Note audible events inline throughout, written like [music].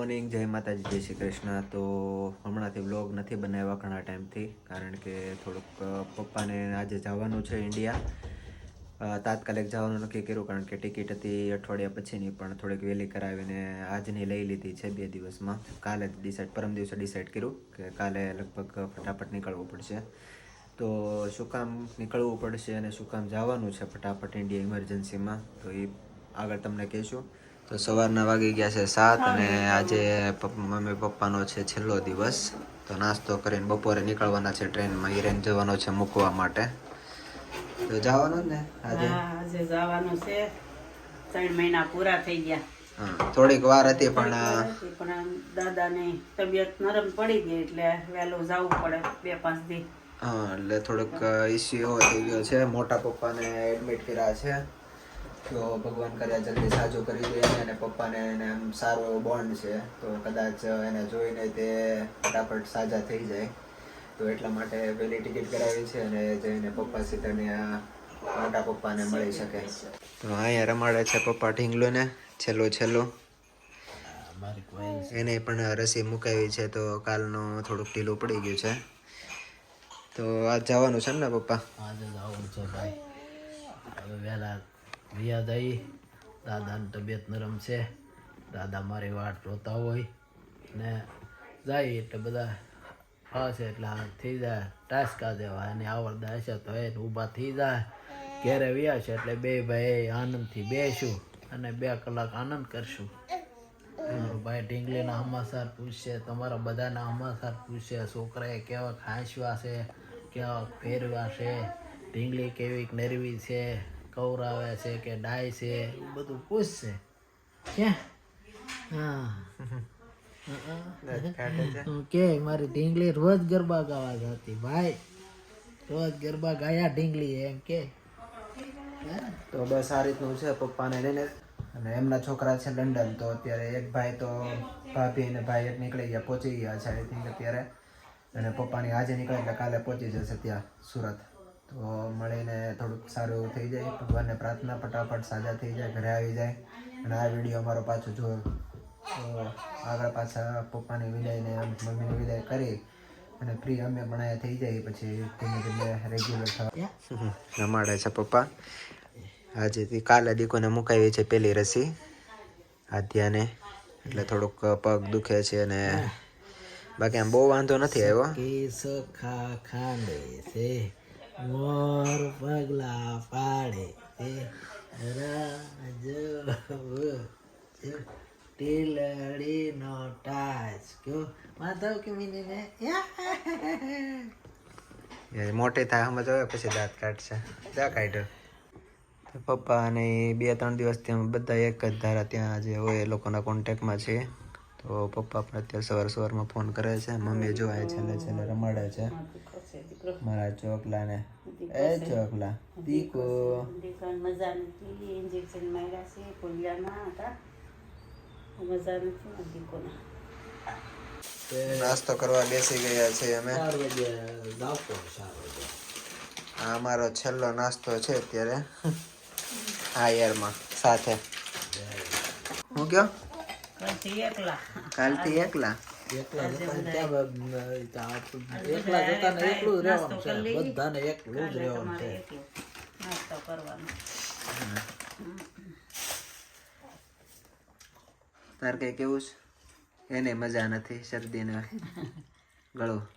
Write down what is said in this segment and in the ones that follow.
Morning જય માતાજી, જય શ્રી કૃષ્ણ. તો હમણાંથી વ્લોગ નથી બનાવ્યા ઘણા ટાઈમથી, કારણ કે થોડુંક પપ્પાને આજે જવાનું છે ઇન્ડિયા તાત્કાલિક જવાનું નક્કી કર્યું, કારણ કે ટિકિટ હતી અઠવાડિયા પછીની, પણ થોડીક વહેલી કરાવીને આજની લઈ લીધી છે બે દિવસમાં. કાલે ડિસાઇડ પરમ દિવસે ડિસાઇડ કર્યું કે કાલે લગભગ ફટાફટ નીકળવું પડશે. તો શું કામ નીકળવું પડશે અને શું કામ જવાનું છે ફટાફટ ઇન્ડિયા ઇમરજન્સીમાં તો એ આગળ તમને કહીશું. તો સવારના વાગી ગયા છે સાત અને આજે મમ્મી પપ્પાનો છે છેલ્લો દિવસ. તો નાસ્તો કરીને બપોરે નીકળવાના છે ટ્રેનમાં. હિરેન જવાનો છે મૂકવા માટે. તો જવાનું ને આજે? આજે જવાનું છે. ત્રણ મહિના પૂરા થઈ ગયા. થોડીક વાર હતી પણ પણ દાદાની તબિયત નરમ પડી ગઈ એટલે વહેલું જવું પડે બે પાંચ દી. હા એટલે થોડુંક ઇસ્યુ એવો થઈ ગયો છે. મોટા પપ્પાને એડમિટ કર્યા છે. તો ભગવાન કર્યા જલ્દી સાજો કરી દે અને પપ્પાને એને આમ સારો એવો બોન્ડ છે. તો કદાચ એને જોઈને તે ફટાફટ સાજા થઈ જાય. તો એટલા માટે પહેલી ટિકિટ કરાવી છે અને જઈને પપ્પા સીતાને આ મોટા પપ્પાને મળી શકે. તો અહીંયા રમાડે છે પપ્પા ઢીંગલું ને છેલ્લો છેલ્લો. એને પણ રસી મુકાવી છે તો કાલનું થોડુંક ઢીલું પડી ગયું છે. તો આજ જવાનું છે ને પપ્પા? આજે જવાનું છે ભાઈ. હવે વહેલા વિયા જઈ દાદાની તબિયત નરમ છે. દાદા મારી વાટ જોતા હોય ને જાય એટલે બધા આવશે એટલે થઈ જાય. ટાસકા દેવા અને આવડતા હશે તો એ ઊભા થઈ જાય. ઘેરે વ્યા છે એટલે બે ભાઈ આનંદથી બેસું અને બે કલાક આનંદ કરશું. ભાઈ ઢીંગલીના હમાસાર પૂછશે, તમારા બધાના હમાસાર પૂછશે, છોકરાએ કેવા ખાંસવા છે, કેવા ફેરવા છે, ઢીંગલી કેવી નરવી છે કવરાવે છે કે ડાય છે એવું બધું પૂછશે ક્યાં હા. કે મારી ઢીંગલી રોજ ગરબા ગાવા જતી ભાઈ. રોજ ગરબા ગાયા ઢીંગલી એમ કે. તો બસ આ રીતનું છે પપ્પાને લઈને. અને એમના છોકરા છે લંડન તો અત્યારે એક ભાઈ તો ભાભી અને ભાઈ એક નીકળી ગયા પહોંચી ગયા છે આઈ થિંક અત્યારે. અને પપ્પાની આજે નીકળે એટલે કાલે પહોંચી જશે ત્યાં સુરત. તો મળીને થોડુંક સારું એવું થઈ જાય. ભગવાનને પ્રાર્થના ફટાફટ સાજા થઈ જાય ઘરે આવી જાય. અને આ વીડિયો અમારો પાછો જોયો. તો આગળ પાછા પપ્પાની વિદાયને આમ મમ્મીની વિદાય કરી. અને ફ્રી અમે પણ અહીંયા થઈ જાય પછી ધીમે ધીમે રેગ્યુલર થવા. રમાડે છે પપ્પા. આજેથી કાલે દીકોને મુકાવી છે પેલી રસી. આધ્યાને એટલે થોડુંક પગ દુખે છે અને બાકી આમ બહુ વાંધો નથી આવ્યો. કે સખા ખાંડે છે. મોર પગલા પાડે ટીલડી નો ટાચ કયો. માધવ કે મિની ને મોટે થાય સમજ આવે પછી દાંત કાઢશે. દા કાઢ્યો પપ્પા અને બે ત્રણ દિવસથી અમે બધા એક જ ધારા ત્યાં જે હોય એ લોકોના કોન્ટેક્ટમાં છે તો પપ્પા પણ અત્યારે સવાર સવારમાં ફોન કરે છે મમ્મી જો આ છેલ્લે છેલ્લે રમાડે છે. મારા ચોકલાને એ ચોકલા. દીકો મજા નથી ઇન્જેક્શન માર્યા છે પોલિયાના હતા મજા નથી દીકોના નાસ્તો કરવા બેસી ગયા છે અમે આ અમારો છેલ્લો નાસ્તો છે અત્યારે. આ યરમાં સાથે. હું કયો? કાલથી એકલા. એકલા? એકલા જતા ને ત્યાં બ- ત્યાં એકલા જતા ને એકલું રહેવાનું છે. બધાને એકલું જ રહેવાનું છે. નાસ્તો કરવાનો. તાર કઈ કેવું છે? એને મજા નથી શરદીને ગળું.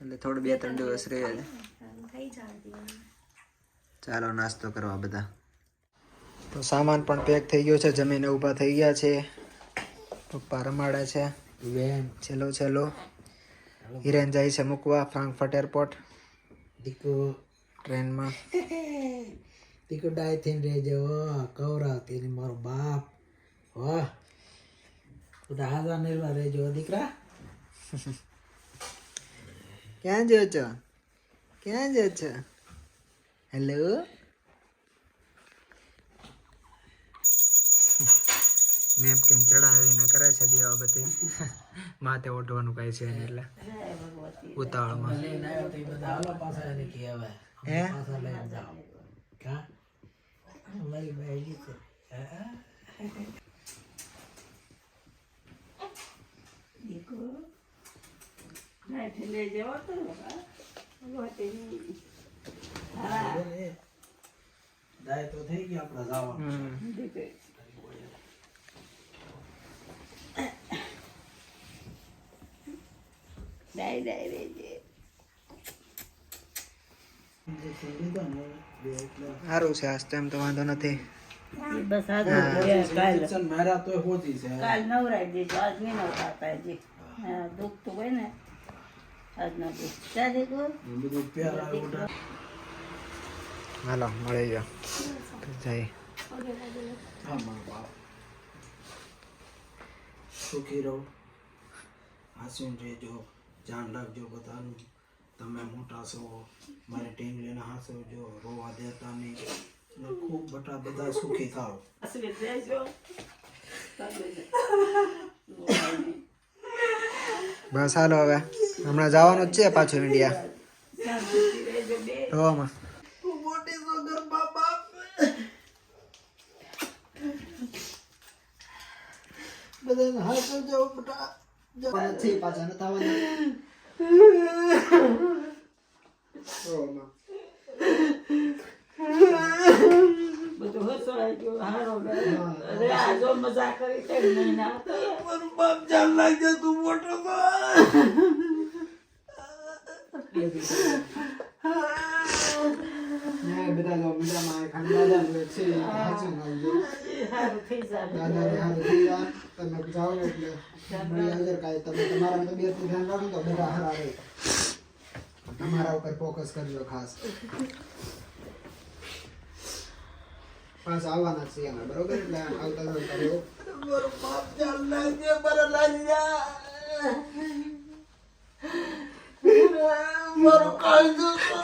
એટલે થોડું બે ત્રણ દિવસ રહે. ચાલો નાસ્તો કરવા બધા. તો સામાન પણ પેક થઈ ગયો છે જમીને ઊભા થઈ ગયા છે. પપ્પા રમાડે છે. છેલ્લો છેલ્લો. હિરેન જાય છે મૂકવા ફ્રાંકફર્ટ એરપોર્ટ. દીકો ટ્રેનમાં. દીકુ ડાય થઈને રહેજો કવરા તેને મારો બાપ. વાહ બધા હાજર હાજા નિર્વા રહેજો દીકરા. [laughs] ક્યાં જો છો? ક્યાં જો છો? હેલો મેપ નેપકિન ચડાવીને કરે છે બે બાબતે. માથે ઓઢવાનું કઈ છે એટલે. ઉતાવળમાં. દાય તો થઈ ગયા આપણે જવાનું. ડાય ડાય એટલે સારું છે આજ ટાઈમ તો વાંધો નથી. બસ આજ કાલ ઇન્જેક્શન હોતી છે. કાલ નવરાઈ દેજો આજ નહીં નવરાતા હજી હા દુખતું હોય ને. આજ ન દુખ. ચાલે ગો. એ બધું પ્યારા ઉડા હાલો મળી જાઓ સુખી રહો. હાસીને રહેજો. ધ્યાન રાખજો બધાનું. તમે મોટા છો મારે ટીંગલીને હાસવજો રોવા દેતા નહીં. ખૂબ બટા બધા સુખી થાવ બસ હાલો હવે. હમણાં જવાનું જ છે પાછું ઇન્ડિયા રોવામાં બધાને હાસવજો બટા. નથી પાછા નથી આવવાના બધું હસવાઈ ગયું હારો. અરે આ જો મજા કરી ત્રણ મહિના મારું બાપ જાન લાગજે તું મોટો ને બધા જો મીડિયામાં ખાલી દાદા નું એક છે સાચું નાખજો સારું થઈ જાય દાદાને હારું થઈ જાય તમે જાઓ ને એટલે મળી આગળ કાંઈ તમે તમારા તબિયતનું ધ્યાન રાખો તો બધા હારા રહે તમારા ઉપર ફોકસ કરજો ખાસ પાછા આવવાના જ છીએ અમે બરોબર એટલે આવતા આવતા રહ્યો મારું બાપ જાન લાગજે મારા લાલ્યા મારું કાળજું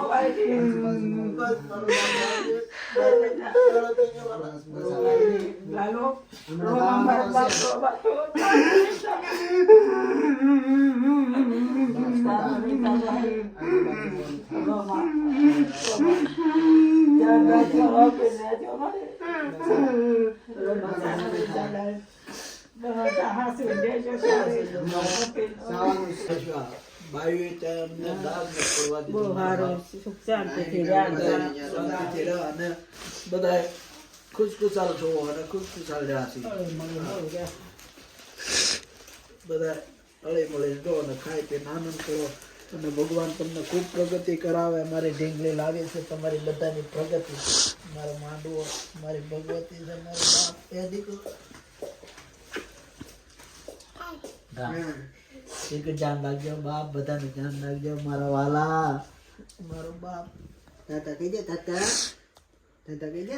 મારું બાપ સારા પૈસા. ઘણા ટાઈમ વાત થયો તમે આવજો, રોવાય બે. લાલો, રોવા મારો બાપ રોવા તો. રોવા. ધ્યાન રાખજો, આપી દેજો મને. રોવા સારા પૈસા લાય. બધા હાંસી દેજો, સારી. બાયું ત્યાં અમને દાગ ન પડવા બહુ દીધું સુખ શાંતિથી રહ્યા અને બધાય ખુશખુશાલ છો અને ખુશખુશાલ રહ્યા છે બધા હળી મળી રહો અને ખાઈ પીને આનંદ કરો અને ભગવાન તમને ખૂબ પ્રગતિ કરાવે મારી ઢીંગલી લાવે છે તમારી બધાની પ્રગતિ મારો માંડવો મારી ભગવતી છે મારો બાપ એ દીકરો એક ધ્યાન રાખજો બાપ બધાને ધ્યાન રાખજો મારા વાલા મારો બાપ તાતા કહી દે તાતા તાતા કહી દે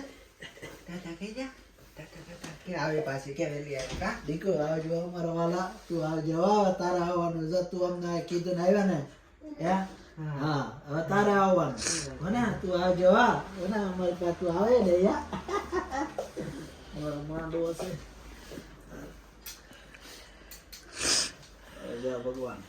તાતા કહી દે તાતા તાતા કે આવે પાછી કે વેલી આવી કા દીકરો આવજો મારા વાલા તું આવજો હવે તારે આવવાનું છે તું અમને કીધું ને આવ્યા ને હે હા હવે તારે આવવાનું હો ને તું આવજો હા હો ને અમારી પાસે તું આવે ને યા મારો માંડવો છે જય ભગવાન.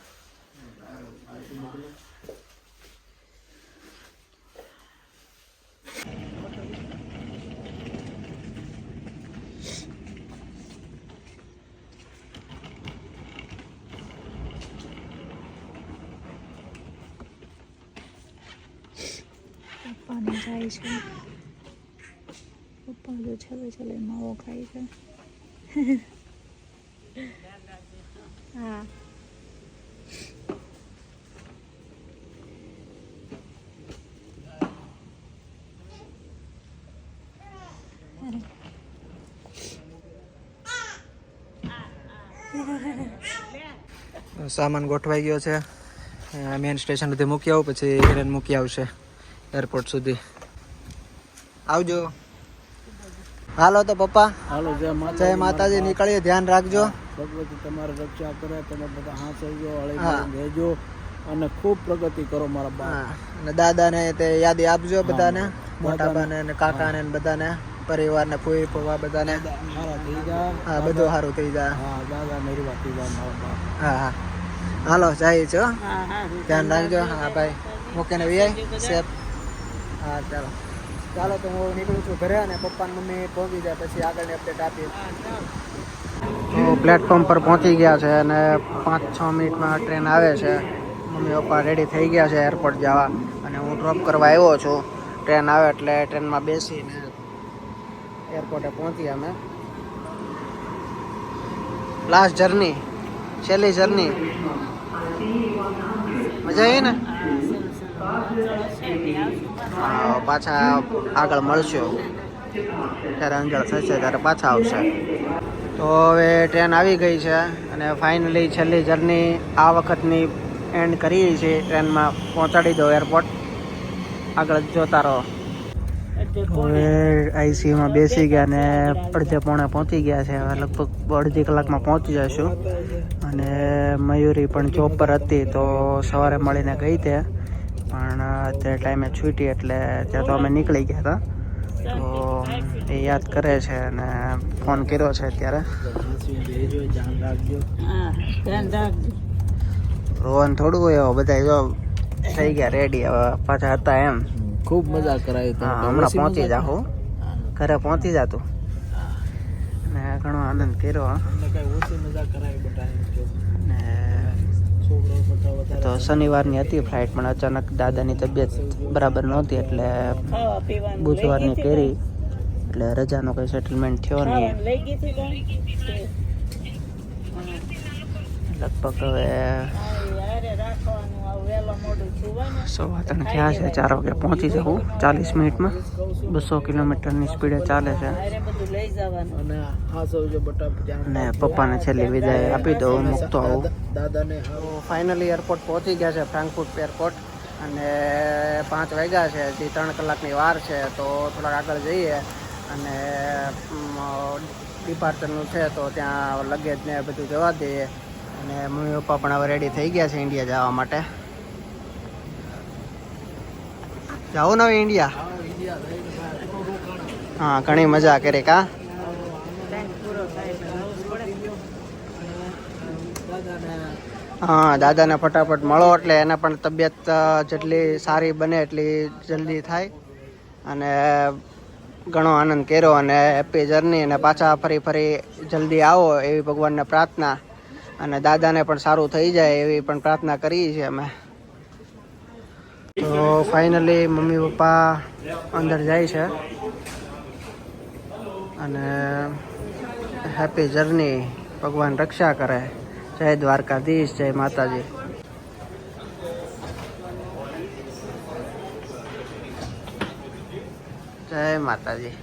છે. પપ્પા જો છલે છલે માવો ખાય છે. [laughs] હા. સામાન ગોઠવાઈ ગયો છે. મેન સ્ટેશન સુધી મૂકી આવું પછી ટ્રેન મૂકી આવશે એરપોર્ટ સુધી. આવજો. હાલો તો પપ્પા. હાલો જય માતા જય માતાજી નીકળીએ ધ્યાન રાખજો. ભગવતી તમારી રક્ષા કરે તમે બધા હાંસવજો હળી રહેજો અને ખૂબ પ્રગતિ કરો મારા બા અને દાદાને તે યાદી આપજો બધાને મોટા અને ને કાકાને ને બધાને. પરિવારને ફૂઈ ફૂવા બધાને? હા બધું સારું થઈ જાય હા હા હા. હાલો જાય છો હા. હા ધ્યાન રાખજો. હા ભાઈ. મૂકીને વીઆઈ સેફ. હા ચાલો. ચાલો તો હું નીકળું છું ઘરે અને પપ્પા ને મમ્મી પહોંચી જાય પછી આગળની અપડેટ આપીએ. તો પ્લેટફોર્મ પર પહોંચી ગયા છે અને પાંચ છ મિનિટમાં ટ્રેન આવે છે. મમ્મી પપ્પા રેડી થઈ ગયા છે એરપોર્ટ જવા. અને હું ડ્રોપ કરવા આવ્યો છું. ટ્રેન આવે એટલે ટ્રેનમાં બેસીને એરપોર્ટે પહોંચી અમે. લાસ્ટ જર્ની છેલ્લી જર્ની મજા આવી ને? પાછા આગળ મળશે. ત્યારે અંજળ થશે, ત્યારે પાછા આવશે. તો હવે ટ્રેન આવી ગઈ છે અને ફાઇનલી છેલ્લી જર્ની આ વખતની એન્ડ કરી છે. ટ્રેનમાં પહોંચાડી દો એરપોર્ટ આગળ જોતા રહો. હવે આઈસીયુમાં બેસી ગયા ને અડધે પોણે પહોંચી ગયા છે. હવે લગભગ અડધી કલાકમાં પહોંચી જશું. અને મયુરી પણ જોબ પર હતી તો સવારે મળીને ગઈ તે. પણ તે ટાઈમે છૂટી એટલે ત્યાં તો અમે નીકળી ગયા હતા. તો એ યાદ કરે છે અને ફોન કર્યો છે અત્યારે. રોહન થોડું હોય એવો બધા જો થઈ ગયા રેડી હવે પાછા હતા એમ. ખૂબ મજા કરાવી તો હમણાં પહોંચી જાઉં ઘરે પહોંચી જાતું ને ઘણો આનંદ કર્યો હો. તો શનિવારની હતી ફ્લાઇટ પણ અચાનક દાદાની તબિયત બરાબર નહોતી એટલે બુધવારની કરી. એટલે રજાનો કંઈ સેટલમેન્ટ થયો નહીં? લગભગ હવે હા, એ હારે રાખવાનું આ વહેલા મોડું સુવાનું સવા ત્રણ થયા છે ચાર વાગે. પહોંચી જવું. ચાલીસ મિનિટમાં. બસો કિલોમીટરની સ્પીડે ચાલે છે. બટા પપ્પાને છેલ્લી વિદાય આપી દઉં. મૂકતો આવું. ફાઇનલી એરપોર્ટ પહોંચી ગયા છે ફ્રાન્કફુટ એરપોર્ટ અને પાંચ વાગ્યા છે હજી ત્રણ કલાકની વાર છે તો થોડાક આગળ જઈએ. અને ડિપાર્ચરનું છે તો ત્યાં લગેજ ને બધું જવા દઈએ. અને મમ્મી પપ્પા પણ હવે રેડી થઈ ગયા છે ઇન્ડિયા જવા માટે. જાવું નવ ઇન્ડિયા હા, ઘણી મજા કરી કા? હા, દાદાને ફટાફટ મળો એટલે એને પણ તબિયત જેટલી સારી બને એટલી જલ્દી થાય. અને ઘણો આનંદ કર્યો અને હેપી જર્ની અને પાછા ફરી ફરી જલ્દી આવો એવી ભગવાનને પ્રાર્થના. અને દાદાને પણ સારું થઈ જાય એવી પણ પ્રાર્થના કરીએ છીએ અમે. તો ફાઇનલી મમ્મી, પપ્પા અંદર જાય છે. અને હેપી જર્ની ભગવાન રક્ષા કરે. જય દ્વારકાધીશ, જય માતાજી. જય માતાજી.